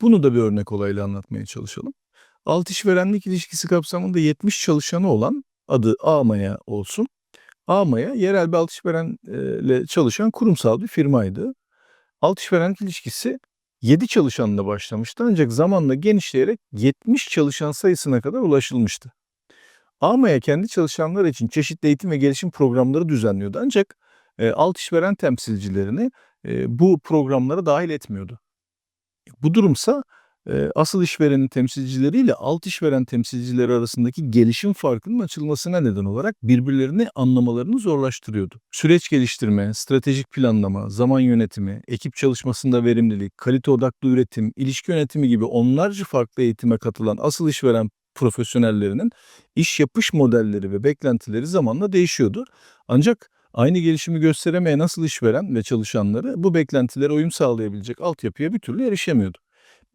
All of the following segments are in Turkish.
Bunu da bir örnek olayla anlatmaya çalışalım. Alt işverenlik ilişkisi kapsamında 70 çalışanı olan adı Amaya olsun. Amaya yerel bir alt işverenle çalışan kurumsal bir firmaydı. Alt işverenlik ilişkisi 7 çalışanla başlamıştı ancak zamanla genişleyerek 70 çalışan sayısına kadar ulaşılmıştı. Amaya kendi çalışanları için çeşitli eğitim ve gelişim programları düzenliyordu ancak e, alt işveren temsilcilerini e, bu programlara dahil etmiyordu. Bu durumsa asıl işverenin temsilcileriyle alt işveren temsilcileri arasındaki gelişim farkının açılmasına neden olarak birbirlerini anlamalarını zorlaştırıyordu. Süreç geliştirme, stratejik planlama, zaman yönetimi, ekip çalışmasında verimlilik, kalite odaklı üretim, ilişki yönetimi gibi onlarca farklı eğitime katılan asıl işveren profesyonellerinin iş yapış modelleri ve beklentileri zamanla değişiyordu. Ancak aynı gelişimi gösteremeyen asıl işveren ve çalışanları bu beklentilere uyum sağlayabilecek altyapıya bir türlü erişemiyordu.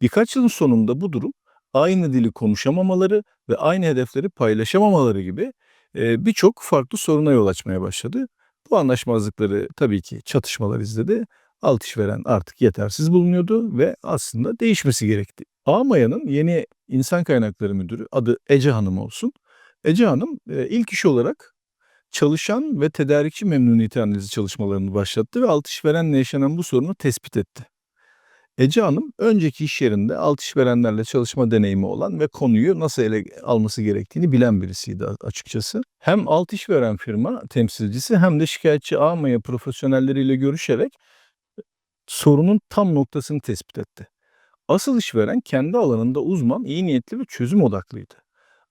Birkaç yılın sonunda bu durum aynı dili konuşamamaları ve aynı hedefleri paylaşamamaları gibi birçok farklı soruna yol açmaya başladı. Bu anlaşmazlıkları tabii ki çatışmalar izledi. Alt işveren artık yetersiz bulunuyordu ve aslında değişmesi gerekti. Amaya'nın yeni insan kaynakları müdürü adı Ece Hanım olsun. Ece Hanım ilk iş olarak çalışan ve tedarikçi memnuniyeti analizi çalışmalarını başlattı ve alt işverenle yaşanan bu sorunu tespit etti. Ece Hanım önceki iş yerinde alt işverenlerle çalışma deneyimi olan ve konuyu nasıl ele alması gerektiğini bilen birisiydi açıkçası. Hem alt işveren firma temsilcisi hem de şikayetçi AMA'ya profesyonelleriyle görüşerek sorunun tam noktasını tespit etti. Asıl işveren kendi alanında uzman, iyi niyetli ve çözüm odaklıydı.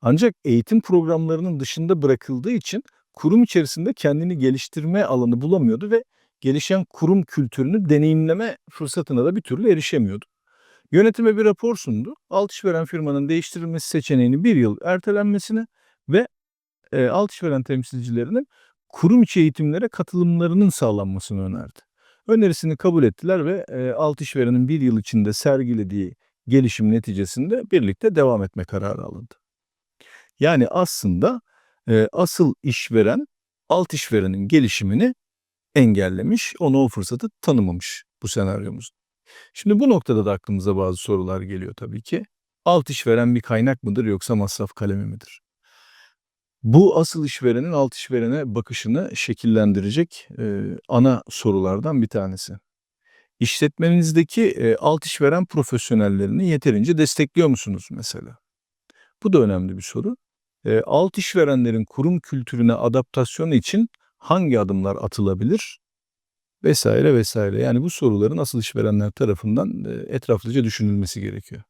Ancak eğitim programlarının dışında bırakıldığı için kurum içerisinde kendini geliştirme alanı bulamıyordu ve gelişen kurum kültürünü deneyimleme fırsatına da bir türlü erişemiyordu. Yönetime bir rapor sundu. Alt işveren firmanın değiştirilmesi seçeneğini bir yıl ertelenmesini ve e, alt işveren temsilcilerinin kurum içi eğitimlere katılımlarının sağlanmasını önerdi. Önerisini kabul ettiler ve e, alt işverenin bir yıl içinde sergilediği gelişim neticesinde birlikte devam etme kararı alındı. Yani aslında e, asıl işveren alt işverenin gelişimini engellemiş, ona o fırsatı tanımamış bu senaryomuz. Şimdi bu noktada da aklımıza bazı sorular geliyor tabii ki. Alt işveren bir kaynak mıdır yoksa masraf kalemi midir? Bu asıl işverenin alt işverene bakışını şekillendirecek e, ana sorulardan bir tanesi. İşletmenizdeki e, alt işveren profesyonellerini yeterince destekliyor musunuz mesela? Bu da önemli bir soru. E, alt işverenlerin kurum kültürüne adaptasyonu için hangi adımlar atılabilir? Vesaire vesaire. Yani bu soruların asıl işverenler tarafından e, etraflıca düşünülmesi gerekiyor.